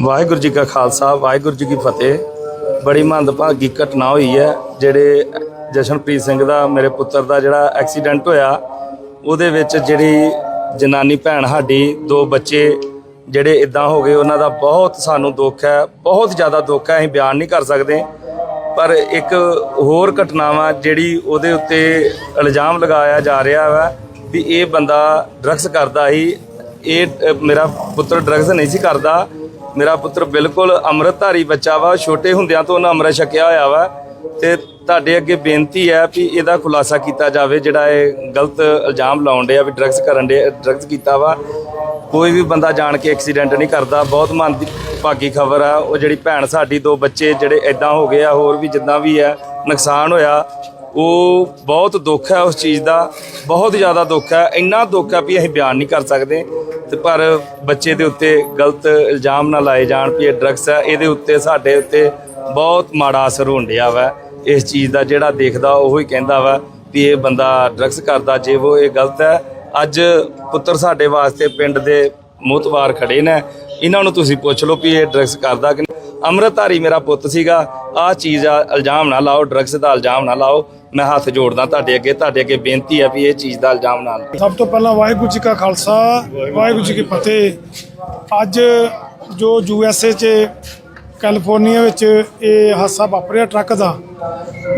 ਵਾਹਿਗੁਰੂ ਜੀ ਕਾ ਖਾਲਸਾ, ਵਾਹਿਗੁਰੂ ਜੀ ਕੀ ਫਤਿਹ। ਬੜੀ ਮੰਦਭਾਗੀ ਘਟਨਾ ਹੋਈ ਹੈ, ਜਿਹੜੇ ਜਸ਼ਨਪ੍ਰੀਤ ਸਿੰਘ ਦਾ, ਮੇਰੇ ਪੁੱਤਰ ਦਾ ਜਿਹੜਾ ਐਕਸੀਡੈਂਟ ਹੋਇਆ, ਉਹਦੇ ਵਿੱਚ ਜਿਹੜੀ ਜਨਾਨੀ ਭੈਣ ਸਾਡੀ, ਦੋ ਬੱਚੇ ਜਿਹੜੇ ਇਦਾਂ ਹੋ ਗਏ, ਉਹਨਾਂ ਦਾ ਬਹੁਤ ਸਾਨੂੰ ਦੁੱਖ ਹੈ, ਬਹੁਤ ਜ਼ਿਆਦਾ ਦੁੱਖ ਹੈ, ਅਸੀਂ ਬਿਆਨ ਨਹੀਂ ਕਰ ਸਕਦੇ। ਪਰ ਇੱਕ ਹੋਰ ਘਟਨਾ ਵਾ, ਜਿਹੜੀ ਉਹਦੇ ਉੱਤੇ ਇਲਜ਼ਾਮ ਲਗਾਇਆ ਜਾ ਰਿਹਾ ਵਾ, ਵੀ ਇਹ ਬੰਦਾ ਡਰੱਗਸ ਕਰਦਾ ਸੀ। ਇਹ ਮੇਰਾ ਪੁੱਤਰ ਡਰੱਗਸ ਨਹੀਂ ਸੀ ਕਰਦਾ। ਮੇਰਾ ਪੁੱਤਰ ਬਿਲਕੁਲ ਅੰਮ੍ਰਿਤਧਾਰੀ ਬੱਚਾ ਵਾ, ਛੋਟੇ ਹੁੰਦਿਆਂ ਤੋਂ ਉਹਨਾਂ ਅੰਮ੍ਰਿਤ ਛਕਿਆ ਹੋਇਆ ਵਾ ਤੇ ਤੁਹਾਡੇ ਅੱਗੇ ਬੇਨਤੀ ਹੈ ਵੀ ਇਹਦਾ ਖੁਲਾਸਾ ਕੀਤਾ ਜਾਵੇ, ਜਿਹੜਾ ਇਹ ਗਲਤ ਇਲਜ਼ਾਮ ਲਾਉਣ ਡਿਆ ਵੀ ਡਰੱਗਸ ਕਰਨ ਦੇ ਡਰੱਗਸ ਕੀਤਾ ਵਾ। ਕੋਈ ਵੀ ਬੰਦਾ ਜਾਣ ਕੇ ਐਕਸੀਡੈਂਟ ਨਹੀਂ ਕਰਦਾ, ਬਹੁਤ ਮਨ ਦੀ ਭਾਗੀ ਖਬਰ ਆ, ਉਹ ਜਿਹੜੀ ਭੈਣ ਸਾਡੀ, ਦੋ ਬੱਚੇ ਜਿਹੜੇ ਐਦਾਂ ਹੋ ਗਏ ਆ, ਹੋਰ ਵੀ ਜਿੱਦਾਂ ਵੀ ਹੈ ਨੁਕਸਾਨ ਹੋਇਆ, ਉਹ ਬਹੁਤ ਦੁੱਖ ਹੈ ਉਸ ਚੀਜ਼ ਦਾ, ਬਹੁਤ ਜ਼ਿਆਦਾ ਦੁੱਖ ਹੈ। ਇੰਨਾ ਦੁੱਖ ਹੈ ਵੀ ਅਸੀਂ ਬਿਆਨ ਨਹੀਂ ਕਰ ਸਕਦੇ। ਤੇ ਪਰ ਬੱਚੇ ਦੇ ਉੱਤੇ ਗਲਤ ਇਲਜ਼ਾਮ ਨਾ ਲਾਏ ਜਾਣ ਵੀ ਇਹ ਡਰੱਗਸ ਹੈ ਇਹਦੇ ਉੱਤੇ ਸਾਡੇ ਉੱਤੇ ਬਹੁਤ ਮਾੜਾ ਅਸਰ ਹੋਣ ਡਿਆ ਵਾ। ਇਸ ਚੀਜ਼ ਦਾ ਜਿਹੜਾ ਦੇਖਦਾ, ਉਹ ਹੀ ਕਹਿੰਦਾ ਵਾ ਵੀ ਇਹ ਬੰਦਾ ਡਰੱਗਸ ਕਰਦਾ, ਜੇ ਉਹ ਇਹ ਗਲਤ ਹੈ। ਅੱਜ ਪੁੱਤਰ ਸਾਡੇ ਵਾਸਤੇ ਪਿੰਡ ਦੇ ਮੋਤਵਾਰ ਖੜੇ ਨੇ। ਇਹਨਾਂ ਨੂੰ ਤੁਸੀਂ ਪੁੱਛ ਲਓ ਵੀ ਇਹ ਡਰੱਗਸ ਕਰਦਾ ਕਿ ਨਹੀਂ। ਅੰਮ੍ਰਿਤਧਾਰੀ ਮੇਰਾ ਪੁੱਤ ਸੀਗਾ, ਆਹ ਚੀਜ਼ ਆ, ਇਲਜ਼ਾਮ ਨਾ ਲਾਓ ਡਰੱਗਸ ਦਾ ਇਲਜ਼ਾਮ ਨਾ ਲਾਓ। ਮੈਂ ਹੱਥ ਜੋੜਦਾ ਤੁਹਾਡੇ ਅੱਗੇ ਤੁਹਾਡੇ ਅੱਗੇ ਬੇਨਤੀ ਆ ਵੀ ਇਹ ਚੀਜ਼ ਦਾ ਇਲਜ਼ਾਮ ਨਾਲ ਸਭ ਤੋਂ ਪਹਿਲਾਂ ਵਾਹਿਗੁਰੂ ਜੀ ਕਾ ਖਾਲਸਾ, ਵਾਹਿਗੁਰੂ ਜੀ ਕੀ ਫਤਿਹ। ਅੱਜ ਜੋ ਯੂ ਐਸ ਏ ਚ, ਕੈਲੀਫੋਰਨੀਆ ਵਿੱਚ ਇਹ ਹਾਦਸਾ ਵਾਪਰਿਆ ਟਰੱਕ ਦਾ,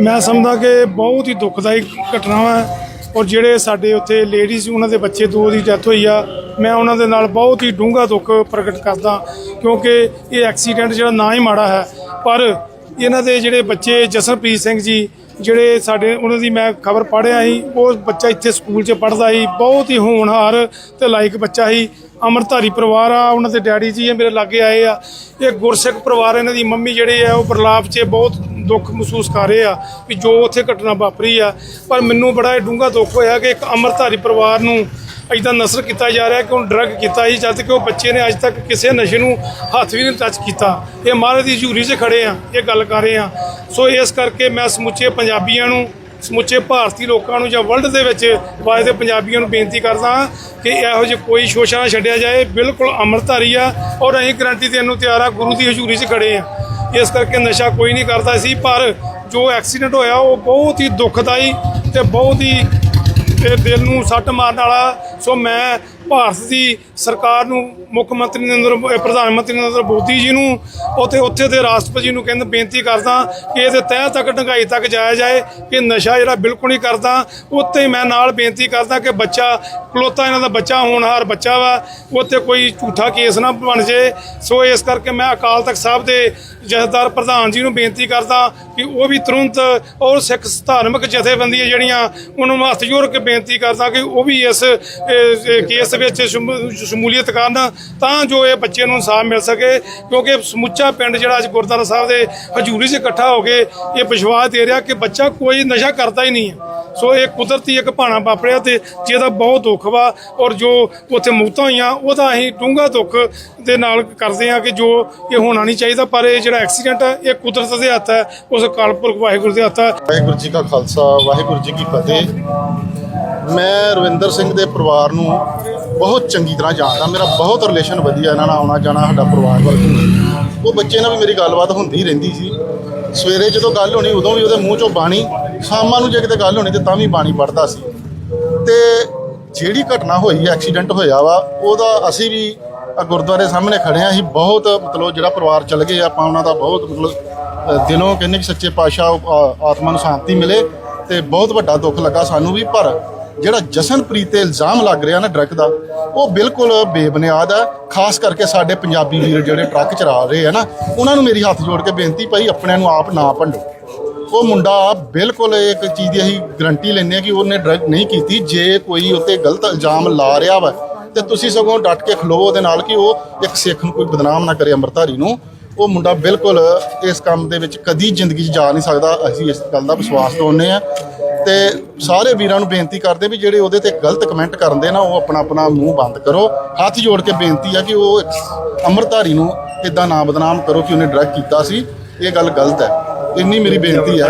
ਮੈਂ ਸਮਝਦਾ ਕਿ ਬਹੁਤ ਹੀ ਦੁਖਦਾਈ ਘਟਨਾ ਹੈ ਔਰ ਜਿਹੜੇ ਸਾਡੇ ਉੱਥੇ ਲੇਡੀਜ਼ ਉਹਨਾਂ ਦੇ ਬੱਚੇ, ਦੋ ਦੀ ਡੈਥ ਹੋਈ ਆ। ਮੈਂ ਉਹਨਾਂ ਦੇ ਨਾਲ ਬਹੁਤ ਹੀ ਡੂੰਘਾ ਦੁੱਖ ਪ੍ਰਗਟ ਕਰਦਾ, ਕਿਉਂਕਿ ਇਹ ਐਕਸੀਡੈਂਟ ਜਿਹੜਾ ਨਾ ਹੀ ਮਾੜਾ ਹੈ, ਪਰ ਇਹਨਾਂ ਦੇ ਜਿਹੜੇ ਬੱਚੇ ਜਸਨਪ੍ਰੀਤ ਸਿੰਘ ਜੀ, ਜਿਹੜੇ ਸਾਡੇ, ਉਹਨਾਂ ਦੀ ਮੈਂ ਖਬਰ ਪੜ੍ਹਿਆ ਸੀ, ਉਹ ਬੱਚਾ ਇੱਥੇ ਸਕੂਲ 'ਚ ਪੜ੍ਹਦਾ ਸੀ, ਬਹੁਤ ਹੀ ਹੋਣਹਾਰ ਤੇ ਲਾਇਕ ਬੱਚਾ ਸੀ। ਅਮਰਧਾਰੀ ਪਰਿਵਾਰ ਆ, ਉਹਨਾਂ ਦੇ ਡੈਡੀ ਜੀ ਇਹ ਮੇਰੇ ਲਾਗੇ ਆਏ ਆ। ਇਹ ਗੁਰਸਿੱਖ ਪਰਿਵਾਰ ਇਹਨਾਂ ਦੀ ਮੰਮੀ ਜਿਹੜੇ ਆ, ਉਹ ਬਰਲਾਪ 'ਚ ਬਹੁਤ ਦੁੱਖ ਮਹਿਸੂਸ ਕਰ ਰਹੇ ਆ ਵੀ ਜੋ ਉੱਥੇ ਘਟਨਾ ਵਾਪਰੀ ਆ। ਪਰ ਮੈਨੂੰ ਬੜਾ ਇਹ ਡੂੰਘਾ ਦੁੱਖ ਹੋਇਆ ਕਿ ਇੱਕ ਅਮਰਧਾਰੀ ਪਰਿਵਾਰ ਨੂੰ ਇਦਾਂ ਨਸਰ ਕੀਤਾ ਜਾ ਰਿਹਾ ਕਿ ਉਹ ਡਰੱਗ ਕੀਤਾ ਸੀ, ਜਦ ਕਿ ਉਹ ਬੱਚੇ ਨੇ ਅੱਜ ਤੱਕ ਕਿਸੇ ਨਸ਼ੇ ਨੂੰ ਹੱਥ ਵੀ ਨਹੀਂ ਟੱਚ ਕੀਤਾ। ਇਹ ਮਹਾਰਾਜ ਦੀ ਹਜ਼ੂਰੀ 'ਚ ਖੜੇ ਆ, ਇਹ ਗੱਲ ਕਰ ਰਹੇ ਆ। ਸੋ ਇਸ ਕਰਕੇ ਮੈਂ ਸਮੁੱਚੇ ਪੰਜਾਬੀਆਂ ਨੂੰ, ਸਮੁੱਚੇ ਭਾਰਤੀ ਲੋਕਾਂ ਨੂੰ ਜਾਂ ਵਰਲਡ ਦੇ ਵਿੱਚ ਵਾਸਤੇ ਪੰਜਾਬੀਆਂ ਨੂੰ ਬੇਨਤੀ ਕਰਦਾ ਹਾਂ ਕਿ ਇਹੋ ਜਿਹੇ ਕੋਈ ਸ਼ੋਸ਼ਾ ਨਾ ਛੱਡਿਆ ਜਾਏ, ਬਿਲਕੁਲ ਅੰਮ੍ਰਿਤਧਾਰੀ ਆ ਔਰ ਅਸੀਂ ਗਰੰਟੀ ਦੇਣ ਨੂੰ ਤਿਆਰ ਆ, ਗੁਰੂ ਦੀ ਹਜ਼ੂਰੀ 'ਚ ਖੜੇ ਆ। ਇਸ ਕਰਕੇ ਨਸ਼ਾ ਕੋਈ ਨਹੀਂ ਕਰਦਾ ਸੀ, ਪਰ ਜੋ ਐਕਸੀਡੈਂਟ ਹੋਇਆ ਉਹ ਬਹੁਤ ਹੀ ਦੁਖਦਾਈ ਤੇ ਬਹੁਤ ਹੀ ਤੇ ਦਿਲ ਨੂੰ ਸੱਟ ਮਾਰਨ ਵਾਲਾ, ਸੋ ਮੈਂ ਭਾਰਤ ਦੀ ਸਰਕਾਰ ਨੂੰ, ਮੁੱਖ ਮੰਤਰੀ ਨਰਿੰਦਰ ਪ੍ਰਧਾਨ ਮੰਤਰੀ ਨਰਿੰਦਰ ਮੋਦੀ ਜੀ ਨੂੰ ਉਥੇ, ਉੱਥੇ ਦੇ ਰਾਸ਼ਟਰਪਤੀ ਜੀ ਨੂੰ ਕਹਿੰਦਾ, ਬੇਨਤੀ ਕਰਦਾ ਕਿ ਇਹਦੇ ਤਹਿ ਤੱਕ ਢੰਗਾਈ ਤੱਕ ਜਾਇਆ ਜਾਏ, ਕਿ ਨਸ਼ਾ ਜਿਹੜਾ ਬਿਲਕੁਲ ਨਹੀਂ ਕਰਦਾ ਉੱਤੇ ਮੈਂ ਨਾਲ ਬੇਨਤੀ ਕਰਦਾ ਕਿ ਬੱਚਾ ਕਲੋਤਾ ਇਹਨਾਂ ਦਾ ਬੱਚਾ ਹੋਣਹਾਰ ਬੱਚਾ ਵਾ, ਉੱਥੇ ਕੋਈ ਝੂਠਾ ਕੇਸ ਨਾ ਬਣ ਜੇ। ਸੋ ਇਸ ਕਰਕੇ ਮੈਂ ਅਕਾਲ ਤਖਤ ਸਾਹਿਬ ਦੇ ਜਥੇਦਾਰ ਪ੍ਰਧਾਨ ਜੀ ਨੂੰ ਬੇਨਤੀ ਕਰਦਾ ਕਿ ਉਹ ਵੀ ਤੁਰੰਤ ਔਰ ਸਿੱਖ ਧਾਰਮਿਕ ਜਥੇਬੰਦੀਆਂ ਜਿਹੜੀਆਂ, ਉਹਨੂੰ ਹੱਥ ਜੋੜ ਕੇ ਬੇਨਤੀ ਕਰਦਾ ਕਿ ਉਹ ਵੀ ਇਸ ਕੇਸ ਵਿੱਚ ਸ਼ਮੂ- ਸ਼ਮੂਲੀਅਤ ਕਰਨ ਤਾਂ ਜੋ ਇਹ ਬੱਚੇ ਨੂੰ ਇਨਸਾਫ ਮਿਲ ਸਕੇ। ਕਿਉਂਕਿ ਸਮੁੱਚਾ ਪਿੰਡ ਜਿਹੜਾ ਅੱਜ ਗੁਰਦੁਆਰਾ ਸਾਹਿਬ ਦੇ ਹਜ਼ੂਰੀ 'ਚ ਇਕੱਠਾ ਹੋ ਕੇ ਇਹ ਵਿਸ਼ਵਾਸ ਦੇ ਰਿਹਾ ਕਿ ਬੱਚਾ ਕੋਈ ਨਸ਼ਾ ਕਰਦਾ ਹੀ ਨਹੀਂ ਹੈ। ਸੋ ਇਹ ਕੁਦਰਤੀ ਇੱਕ ਭਾਣਾ ਵਾਪਰਿਆ ਤੇ ਜਿਹਦਾ ਬਹੁਤ ਦੁੱਖ ਵਾ ਔਰ ਜੋ ਉੱਥੇ ਮੌਤਾਂ ਹੋਈਆਂ, ਉਹਦਾ ਅਸੀਂ ਡੂੰਘਾ ਦੁੱਖ ਦੇ ਨਾਲ ਕਰਦੇ ਆ ਕਿ ਜੋ ਇਹ ਹੋਣਾ ਨਹੀਂ ਚਾਹੀਦਾ, ਪਰ ਇਹ ਜਿਹੜਾ ਐਕਸੀਡੈਂਟ ਹੈ, ਇਹ ਕੁਦਰਤ ਦੇ ਹੱਥ ਹੈ, ਉਸ ਕਾਲਪੁਰਖ ਵਾਹਿਗੁਰੂ ਦੇ ਹੱਥ ਹੈ। ਵਾਹਿਗੁਰੂ ਜੀ ਕਾ ਖਾਲਸਾ, ਵਾਹਿਗੁਰੂ ਜੀ ਕੀ ਫਤਿਹ। ਮੈਂ ਰਵਿੰਦਰ ਸਿੰਘ ਦੇ ਪਰਿਵਾਰ ਨੂੰ ਬਹੁਤ ਚੰਗੀ ਤਰ੍ਹਾਂ ਜਾਣਦਾ, ਮੇਰਾ ਬਹੁਤ ਰਿਲੇਸ਼ਨ ਵਧੀਆ ਇਹਨਾਂ ਨਾਲ ਆਉਣਾ ਜਾਣਾ ਸਾਡਾ ਪਰਿਵਾਰ ਵਰਗਾ ਉਹ ਬੱਚੇ ਨਾਲ ਵੀ ਮੇਰੀ ਗੱਲਬਾਤ ਹੁੰਦੀ ਰਹਿੰਦੀ ਸੀ। ਸਵੇਰੇ ਜਦੋਂ ਗੱਲ ਹੋਣੀ, ਉਦੋਂ ਵੀ ਉਹਦੇ ਮੂੰਹ ਚੋਂ ਬਾਣੀ ਸ਼ਾਮਾਂ ਨੂੰ ਜੇ ਕਿਤੇ ਗੱਲ ਹੋਣੀ ਤੇ ਤਾਂ ਵੀ ਬਾਣੀ ਪੜਦਾ ਸੀ। ਤੇ ਜਿਹੜੀ ਘਟਨਾ ਹੋਈ, ਐਕਸੀਡੈਂਟ ਹੋਇਆ ਵਾ, ਉਹਦਾ ਅਸੀਂ ਵੀ ਗੁਰਦੁਆਰੇ ਸਾਹਮਣੇ ਖੜੇ ਆ ਅਸੀਂ ਬਹੁਤ ਮਤਲਬ ਜਿਹੜਾ ਪਰਿਵਾਰ ਚੱਲ ਗਏ, ਆਪਾਂ ਉਹਨਾਂ ਦਾ ਬਹੁਤ ਮਤਲਬ ਦਿਲੋਂ ਕਹਿੰਦੇ ਕਿ ਸੱਚੇ ਪਾਤਸ਼ਾਹ ਆਤਮਾ ਨੂੰ ਸ਼ਾਂਤੀ ਮਿਲੇ ਤੇ ਬਹੁਤ ਵੱਡਾ ਦੁੱਖ ਲੱਗਾ ਸਾਨੂੰ ਵੀ। ਪਰ ਜਿਹੜਾ ਜਸ਼ਨਪ੍ਰੀਤ ਤੇ ਇਲਜ਼ਾਮ ਲੱਗ ਰਿਹਾ ਨਾ ਡਰੱਗ ਦਾ, ਉਹ ਬਿਲਕੁਲ ਬੇਬੁਨਿਆਦ ਹੈ। ਖਾਸ ਕਰਕੇ ਸਾਡੇ ਪੰਜਾਬੀ ਵੀਰ ਜਿਹੜੇ ਟਰੱਕ ਚਲਾ ਰਹੇ ਆ ਨਾ, ਉਹਨਾਂ ਨੂੰ ਮੇਰੀ ਹੱਥ ਜੋੜ ਕੇ ਬੇਨਤੀ ਭਾਈ, ਆਪਣਿਆਂ ਨੂੰ ਆਪ ਨਾ ਭੰਡੋ। ਉਹ ਮੁੰਡਾ ਬਿਲਕੁਲ ਇੱਕ ਚੀਜ਼ ਦੀ ਅਸੀਂ ਗਰੰਟੀ ਲੈਂਦੇ ਹਾਂ ਕਿ ਉਹਨੇ ਡਰੱਗ ਨਹੀਂ ਕੀਤੀ। ਜੇ ਕੋਈ ਉੱਤੇ ਗਲਤ ਇਲਜ਼ਾਮ ਲਾ ਰਿਹਾ ਵਾ, ਤੇ ਤੁਸੀਂ ਸਗੋਂ ਡਟ ਕੇ ਖਲੋ ਉਹਦੇ ਨਾਲ ਕਿ ਉਹ ਇੱਕ ਸਿੱਖ ਨੂੰ ਕੋਈ ਬਦਨਾਮ ਨਾ ਕਰੇ ਅੰਮ੍ਰਿਤਧਾਰੀ ਨੂੰ। ਉਹ ਮੁੰਡਾ ਬਿਲਕੁਲ ਇਸ ਕੰਮ ਦੇ ਵਿੱਚ ਕਦੀ ਜ਼ਿੰਦਗੀ 'ਚ ਜਾ ਨਹੀਂ ਸਕਦਾ। ਅਸੀਂ ਇਸ ਗੱਲ ਦਾ ਵਿਸ਼ਵਾਸ ਦਵਾਉਂਦੇ ਆ ਤੇ ਸਾਰੇ ਵੀਰਾਂ ਨੂੰ ਬੇਨਤੀ ਕਰਦੇ ਵੀ ਜਿਹੜੇ ਉਹਦੇ ਤੇ ਗਲਤ ਕਮੈਂਟ ਕਰਦੇ ਨਾ, ਉਹ ਆਪਣਾ ਆਪਣਾ ਮੂੰਹ ਬੰਦ ਕਰੋ। ਹੱਥ ਜੋੜ ਕੇ ਬੇਨਤੀ ਆ ਕਿ ਉਹ ਅੰਮ੍ਰਿਤਧਾਰੀ ਨੂੰ ਇਦਾਂ ਨਾ ਬਦਨਾਮ ਕਰੋ ਕਿ ਉਹਨੇ ਡਰੱਗ ਕੀਤਾ ਸੀ। ਇਹ ਗੱਲ ਗਲਤ ਹੈ। ਇੰਨੀ ਮੇਰੀ ਬੇਨਤੀ ਹੈ